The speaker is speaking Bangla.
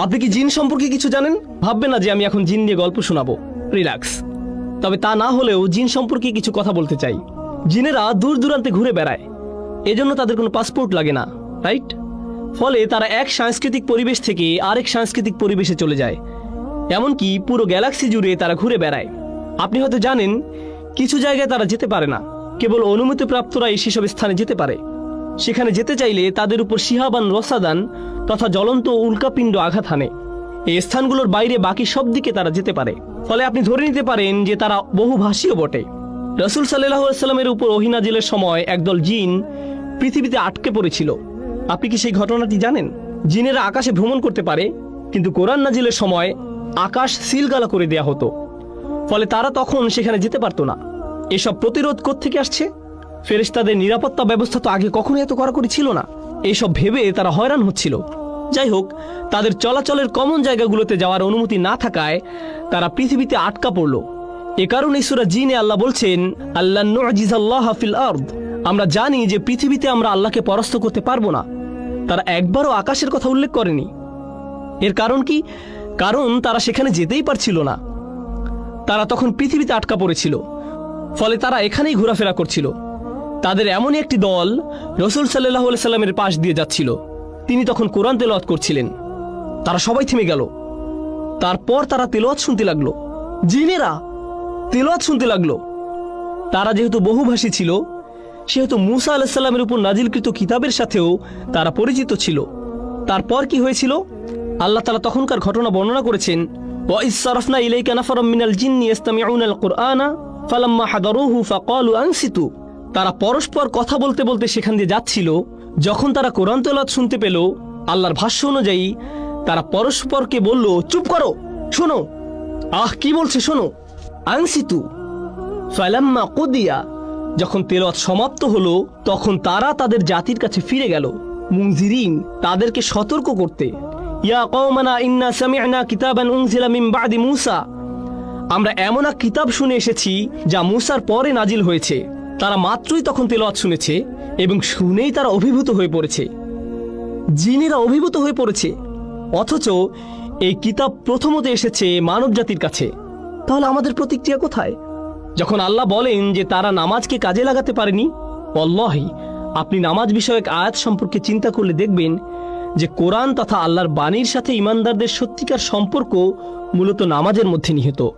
আপনি কি জিন সম্পর্কে কিছু জানেন? ভাববেন না যে আমি এখন জিন নিয়ে গল্প শোনাবো। রিল্যাক্স। তবে তা না হলেও জিন সম্পর্কে কিছু কথা বলতে চাই। জিনেরা দূর দূরান্তে ঘুরে বেড়ায়। এজন্য তাদের কোনো পাসপোর্ট লাগে না, রাইট? ফলে তারা এক সাংস্কৃতিক পরিবেশ থেকে আরেক সাংস্কৃতিক পরিবেশে চলে যায়। এমনকি পুরো গ্যালাক্সি জুড়ে তারা ঘুরে বেড়ায়। আপনি হয়তো জানেন, কিছু জায়গায় তারা যেতে পারে না। কেবল অনুমতিপ্রাপ্তরাই সেসব স্থানে যেতে পারে। সেখানে যেতে চাইলে তাদের উপর শিহাবান রসাদান তথা জ্বলন্ত উল্কাপিণ্ড আঘাত হানে। এই স্থানগুলোর বাইরে বাকি সব দিকে তারা যেতে পারে। ফলে আপনি ধরে নিতে পারেন যে তারা বহু বহুভাষীও বটে। রসুল সাল্লাহ সাল্লামের উপর অহিনাজিলের সময় একদল জিন পৃথিবীতে আটকে পড়েছিল। আপনি কি সেই ঘটনাটি জানেন? জিনেরা আকাশে ভ্রমণ করতে পারে, কিন্তু কোরআন নাজিলের সময় আকাশ সিলগালা করে দেয়া হতো। ফলে তারা তখন সেখানে যেতে পারতো না। এসব প্রতিরোধ থেকে আসছে? ফেরেশতাদের নিরাপত্তা ব্যবস্থা তো আগে কখনো এত কড়াকড়ি ছিল না। এইসব ভেবে তারা হয়রান হচ্ছিল। যাই হোক, তাদের চলাচলের কমন জায়গাগুলোতে যাওয়ার অনুমতি না থাকায় তারা পৃথিবীতে আটকা পড়ল। এ কারণে সুরা জিনে আল্লাহ বলছেন আল্লাহ নজিজাল্লাহ হাফিল আর্দ। আমরা জানি যে পৃথিবীতে আমরা আল্লাহকে পরাস্ত করতে পারব না। তারা একবারও আকাশের কথা উল্লেখ করেনি। এর কারণ কি? কারণ তারা সেখানে যেতেই পারছিল না। তারা তখন পৃথিবীতে আটকা পড়েছিল। ফলে তারা এখানেই ঘোরাফেরা করছিল। তাদের এমনই একটি দল রসুল সাল্লাহ সাল্লামের পাশ দিয়ে যাচ্ছিল। তিনি তখন কোরআন তেলওয়াত করছিলেন। তারা সবাই থেমে গেল। তারপর তারা তেলোয়াত শুনতে লাগল। জিনেরা তেলোয়াত শুনতে লাগল। তারা যেহেতু বহুভাষী ছিল, সেহেতু মুসা আলাহিসাল্লামের উপর নাজিলকৃত কিতাবের সাথেও তারা পরিচিত ছিল। তারপর কি হয়েছিল? আল্লাহ তালা তখনকার ঘটনা বর্ণনা করেছেন ইলাইকা মিনাল জিন্নি ইস্তামিউনাল কোরআনা ফালাম্মা হাদারুহু ফাকালু আনসিতু। তারা পরস্পর কথা বলতে বলতে সেখান দিয়ে যাচ্ছিল। যখন তারা কোরআন তেলাওয়াত শুনতে পেল, আল্লাহর ভাষ্য অনুযায়ী তারা পরস্পরকে বলল, চুপ করো, শোনো। আহ, কি বলছে, শোনো? আনসিতু। ফালাম্মা কুদিয়া। যখন তেলত সমাপ্ত হলো, তখন তারা তাদের জাতির কাছে ফিরে গেল। মুনজিরিন, তাদেরকে সতর্ক করতে। ইয়া কওমানা, ইন্না সামি'না কিতাবান উনজিলা মিন বাদি মূসা। আমরা এমন এক কিতাব শুনে এসেছি, যা মূসার পরে নাজিল হয়েছে। তারা মাত্রই তখন তেলাওয়াত শুনেছে এবং শুনেই তারা অভিভূত হয়ে পড়েছে। জিনেরা অভিভূত হয়ে পড়েছে। অথচ এই কিতাব প্রথমত এসেছে মানব জাতির কাছে। তাহলে আমাদের প্রতিক্রিয়া কোথায়? যখন আল্লাহ বলেন যে তারা নামাজকে কাজে লাগাতে পারেনি অল্লাহি আপনি নামাজ বিষয়ক আয়াত সম্পর্কে চিন্তা করলে দেখবেন যে কোরআন তথা আল্লাহর বাণীর সাথে ইমানদারদের সত্যিকার সম্পর্ক মূলত নামাজের মধ্যে নিহিত।